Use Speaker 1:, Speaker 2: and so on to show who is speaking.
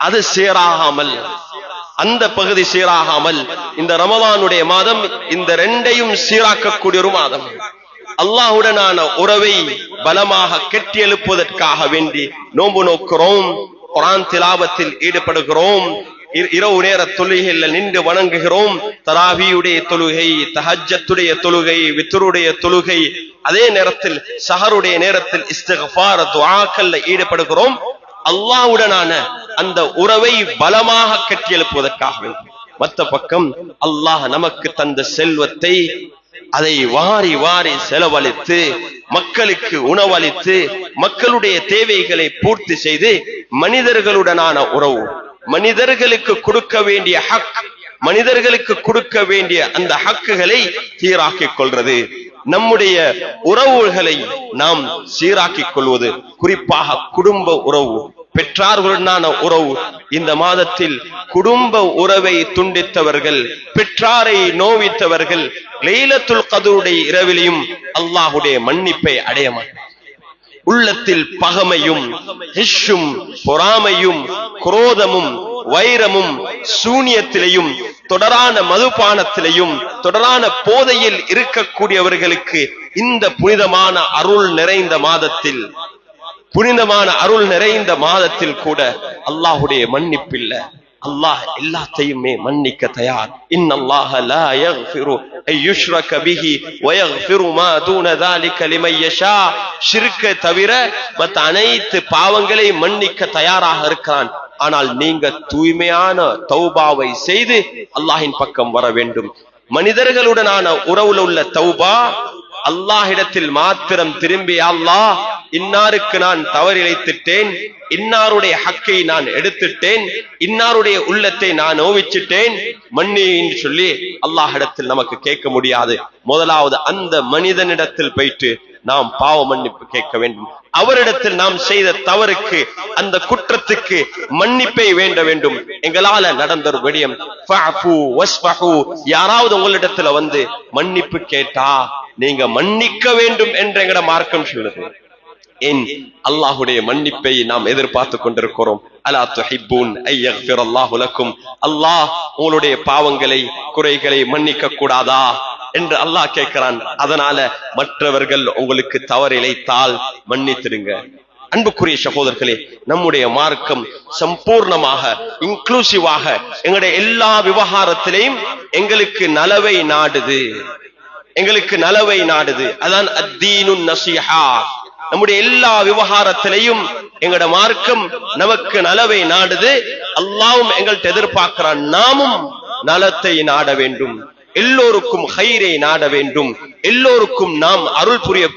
Speaker 1: அது சீராகாமல் அந்த பகுதி சீராகாமல் இந்த ரமலானுடைய மாதம் இந்த ரெண்டையும் சீராக்கக்கூடிய ஒரு மாதம். அல்லாஹுடனான உறவை பலமாக கெட்டி எழுப்புவதற்காக வேண்டி நோன்பு நோக்கிறோம் குரான் திலாபத்தில் ஈடுபடுகிறோம் இரவு நேர தொழுகையில் நின்று வணங்குகிறோம் தராவியுடைய தொழுகை தஹஜத்துடைய தொழுகை வித்துருடைய தொழுகை அதே நேரத்தில் சஹருடைய நேரத்தில் இஸ்திக்ஃபார் துவாக்கல்ல ஈடுபடுகிறோம். அல்லாஹ்வுடனான அந்த உறவை பலமாக கட்டி வேண்டும் மத்த பக்கம் அல்லாஹ் நமக்கு தந்த செல்வத்தை அதை வாரி வாரி செலவழித்து மக்களுக்கு உணவளித்து மக்களுடைய தேவைகளை பூர்த்தி செய்து மனிதர்களுடனான உறவு மனிதர்களுக்கு கொடுக்க வேண்டிய ஹக் மனிதர்களுக்கு கொடுக்க வேண்டிய அந்த ஹக்குகளை சீராக்கிக் கொள்றது நம்முடைய உறவுகளை நாம் சீராக்கிக் கொள்வது குறிப்பாக குடும்ப உறவு. பெற்றார்களுடனான உறவு. இந்த மாதத்தில் குடும்ப உறவை துண்டித்தவர்கள் பெற்றாரை நோவித்தவர்கள் லைலத்துல் கதருடைய இரவிலையும் அல்லாஹுடைய மன்னிப்பை அடைய மாட்டார் உள்ளத்தில் பகமையும் ஹிஷும் பொறாமையும் குரோதமும் வைரமும் சூனியத்திலையும் தொடரான மதுபானத்திலையும் தொடரான போதையில் இருக்கக்கூடியவர்களுக்கு இந்த புனிதமான அருள் நிறைந்த மாதத்தில் புனிதமான அருள் நிறைந்த மாதத்தில் கூட அல்லாஹுடைய மன்னிப்பில்ல அல்லாஹ் எல்லாத்தையுமே மன்னிக்க தயார் இன்னல்லாஹ லா யக்ஃபிரு அன் யுஷ்ரக பிஹி வ யக்ஃபிரு மா தூன ذلك لمن يشاء ஷிர்க்கை தவிர மற்ற அனைத்து பாவங்களை மன்னிக்க தயாராக இருக்கிறான் ஆனால் நீங்க தூய்மையான தௌபாவை செய்து அல்லாஹ்வின் பக்கம் வர வேண்டும் மனிதர்களுடனான உறவுல உள்ள தௌபா அல்லாஹ்விடத்தில் மாத்திரம் திரும்பி அல்லாஹ் இன்னாருக்கு நான் தவறிழைத்துட்டேன் இன்னாருடைய ஹக்கை நான் எடுத்துட்டேன். இன்னாருடைய உள்ளத்தை நான் நோவிச்சிட்டேன் மன்னி என்று சொல்லி அல்லாஹிடத்தில் நமக்கு கேட்க முடியாது. முதலாவது அந்த மனிதனிடத்தில் போயிட்டு நாம் பாவ மன்னிப்பு கேட்க வேண்டும். அவரிடத்தில் நாம் செய்த தவறுக்கு அந்த குற்றத்துக்கு மன்னிப்பை வேண்ட வேண்டும். எங்களால நடந்த ஒரு விடயம் யாராவது உங்களிடத்துல வந்து மன்னிப்பு கேட்டா நீங்க மன்னிக்க வேண்டும் என்று எங்கட மார்க்கம் சொல்லுது. ஏன் அல்லாஹுடைய மன்னிப்பை நாம் எதிர்பார்த்து கொண்டிருக்கிறோம். அலா துஹிப்பூன் ஐயக்ஃபிர் அல்லாஹு லக்கும். அல்லாஹ் உங்களுடைய பாவங்களை குறைகளை மன்னிக்க கூடாதா என்று அல்லாஹ் கேட்கிறான். அதனால மற்றவர்கள் உங்களுக்கு தவறிழைத்தால் மன்னித்திருங்க அன்புக்குரிய சகோதரர்களே நம்முடைய மார்க்கம் சம்பூர்ணமாக இன்க்ளூசிவாக எங்களுடைய எல்லா விவகாரத்திலையும் எங்களுக்கு நலவை நாடுது. எங்களுக்கு நலவை நாடுது. அதான் அத்தீனு நசிஹா. நம்முடைய எல்லா விவகாரத்திலையும் எங்களோட மார்க்கம் நமக்கு நலவை நாடுது. அல்லாவும் எங்கள்கிட்ட எதிர்பார்க்கிறான் நாமும் நலத்தை நாட வேண்டும். எல்லோருக்கும் ஹைரை நாட வேண்டும். எல்லோருக்கும் நாம் அருள் புரிய